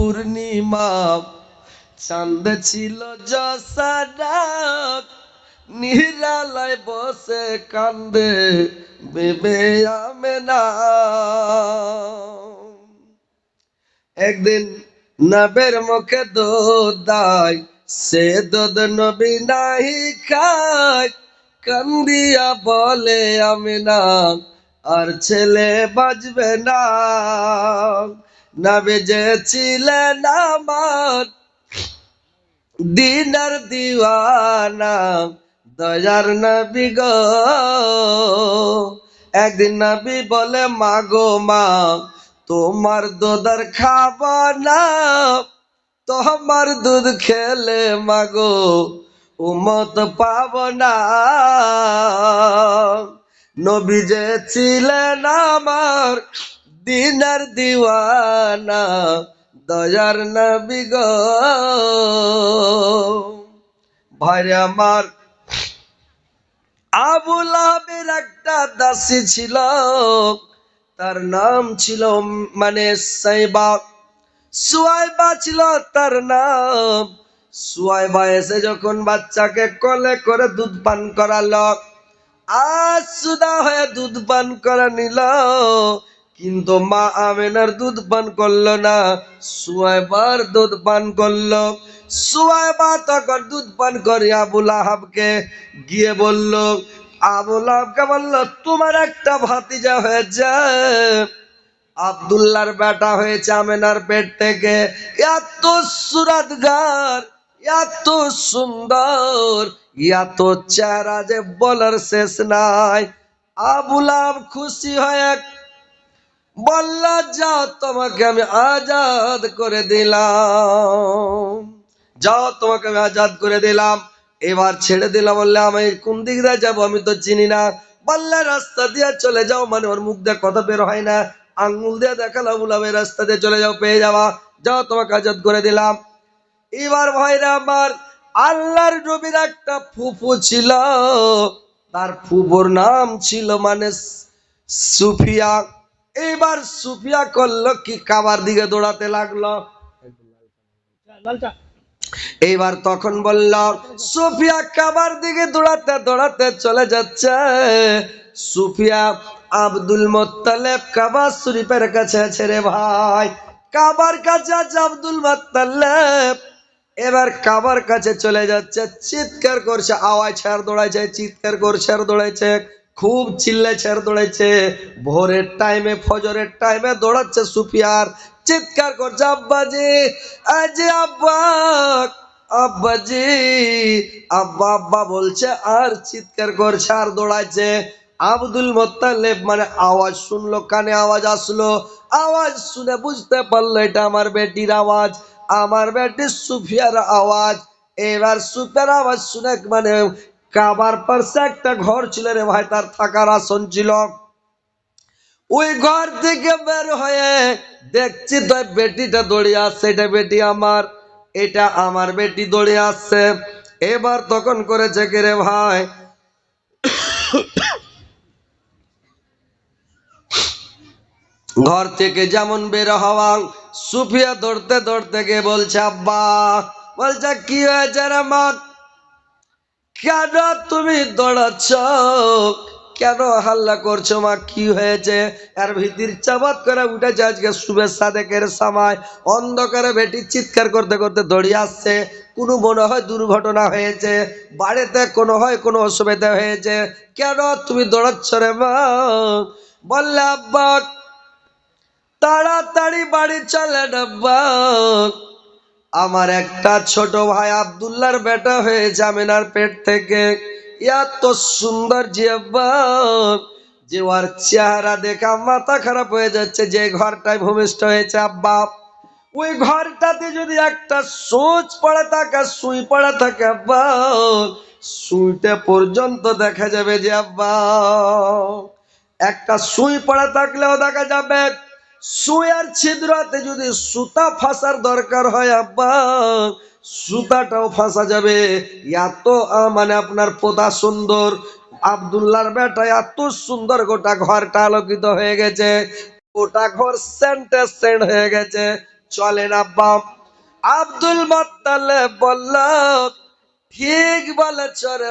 পূর্ণিমা, চাঁদ ছিল জসানাক নিরালায় বসে কান্দে বেবে আমেনা। একদিন নবের মুখে দুধ দেয়, সে দুধ নবী নাই খায়, কান্দিয়া বলে আমি না আর ছেলে বাজবে না। নবী যে আমার দিনার দিওয়ানা, দয়ার নবী গো। একদিন নবী বলে, মাগো মা, তোমার দোদার খাব না। তোমার দুধ খেলে, মাগো উমত পাব না। নবী যে ছিলেন আমার দিনার দিওয়ানা, দয়ার নবী গো। ভাইরে আমার আবুল আহাবের একটা দাসী ছিল, তার নাম ছিল মানে সাইবা। সুয়াইবা ছিল তার নাম। সুয়াইবা এসে যখন বাচ্চাকে কলে করে দুধ পান করালো, আজ সুদা হয়ে দুধ পান করা নিল কিন্তু মা আমেনার দুধ পান করল না, সুয়াইবার দুধ পান করল। সুয়াইবা তখন দুধ পান করে আবুল আহাবকে গিয়ে বলল আবুল আহাবকে বলল, তোমার একটা ভাতিজা হয়েছে। আবদুল্লার বেটা হয়েছে আমেনার পেট থেকে। এত সুরাতগার, এত সুন্দর, এত চেহারা যে বলার শেষ নাই। আবুলাম খুশি হয়ে বলল, যাও, তোমাকে আমি আজাদ করে দিলাম। যাও, তোমাকে আমি আজাদ করে দিলাম। এবার ছেড়ে দিলাম। বললে, আমি কোন দিক দিয়ে যাব? আমি তো চিনি না। বললে, রাস্তা দিয়ে চলে যাও। মানে ওর মুখ দিয়ে কথা বের হয় না। আঙ্গুল দিয়ে দেখালাম বললাম এই রাস্তা দিয়ে চলে যাও, পেয়ে যাওয়া যাও, তোমাকে আজাদ করে দিলাম। এবার ভাইরা আমার, আল্লাহর নবীর একটা ফুফু ছিল। তার ফুফুর নাম ছিল মানে সুফিয়া। এবার সুফিয়া করল কি? কাবার দিকে দৌড়াতে লাগল। এইবার তখন বলল, সুফিয়া কাবার দিকে দৌড়াতে দৌড়াতে চলে যাচ্ছে। সুফিয়া আব্দুল মোত্তালেব কাবা শরীফের কাছে ছেড়ে ভাই। কাবার কাছে আছে আব্দুল মোত্তালেব। এবার কাবার কাছে চলে যাচ্ছে, চিৎকার করছে, আওয়াজ ছাড় দৌড়াইছে, চিৎকার করছে আর দৌড়াইছে। খুব চিল্লে ছেড় দৌড়াইছে। ভোরের টাইমে ফজরের টাইমে দৌড়াচ্ছে সুফিয়ার। চিৎকার করছে, আব্বাজি, আজি আব্বা, আব্বাজি, আব্বা আব্বা বলছে, আর চিৎকার করছে, আর দৌড়াচ্ছে আব্দুল মোত্তালেব মানে আওয়াজ শুনলো, কানে আওয়াজ আসলো। আওয়াজ শুনে বুঝতে পারল, এটা আমার বেটির আওয়াজ, আমার বেটি সুফিয়ার আওয়াজ। এবার সুফিয়ার আওয়াজ শুনে মানে কাবার পাশে একটা ঘর ছিল রে ভাই, তার থাকার আসন ছিল। ওই ঘর থেকে বের হয়ে দেখছি তো বেটিটা দৌড়ে আসছে এটা বেটি আমার, এটা আমার বেটি দৌড়ে আসছে এবার তখন করেছে কে রে ভাই? ঘর থেকে যেমন বের হওয়া, সুফিয়া দৌড়তে দৌড়তে গিয়ে বলছে, আব্বা, বলছে, কি হয়েছে রে মা? কেন তুমি দৌড়াচ্ছ? কেন হাল্লা করছ মা? কি হয়েছে? আর ভিতির চাবাত করে উঠেছে আজকে শুভেচ্ছা দেখের সময়। অন্ধকারে বেটি চিৎকার করতে করতে দৌড়িয়ে আসছে। কোনো মনে হয় দুর্ঘটনা হয়েছে। বাড়িতে কোনো হয়, কোনো অসুবিধা হয়েছে। কেন তুমি দৌড়াচ্ছ রে মা? বললে, আব্বা, তাড়াতাড়ি বাড়ি চলে ডাব্বা আমার একটা ছোট ভাই আবদুল্লার বেটা হয়ে জামিনার পেট থেকে এত সুন্দর যে আব্বা, যে ওর চেহারা দেখা মাথা খারাপ হয়ে যাচ্ছে, যে ঘরটায় ভূমিষ্ঠ হয়েছে আব্বা। ওই ঘরটাতে যদি একটা সোচ পড়ে থাকে, সুই পড়ে থাকে আব্বা, সুইটা পর্যন্ত দেখা যাবে যে আব্বা। একটা সুই পড়ে থাকলেও দেখা যাবে সুয়ার ছিদ্রতে যদি সুতা ফাঁসার দরকার হয়, আব্বা, সুতাটাও ফাঁসা যাবে। এত মানে আপনার পোতা সুন্দর। আবদুল্লার বেটা এত সুন্দর গোটা ঘরটা আলোকিত হয়ে গেছে। গোটা ঘর সেন্টে সেন্ট হয়ে গেছে। চলেন, আব্বা। আব্দুল মোত্তালেব বলল, ঠিক বলেছ রে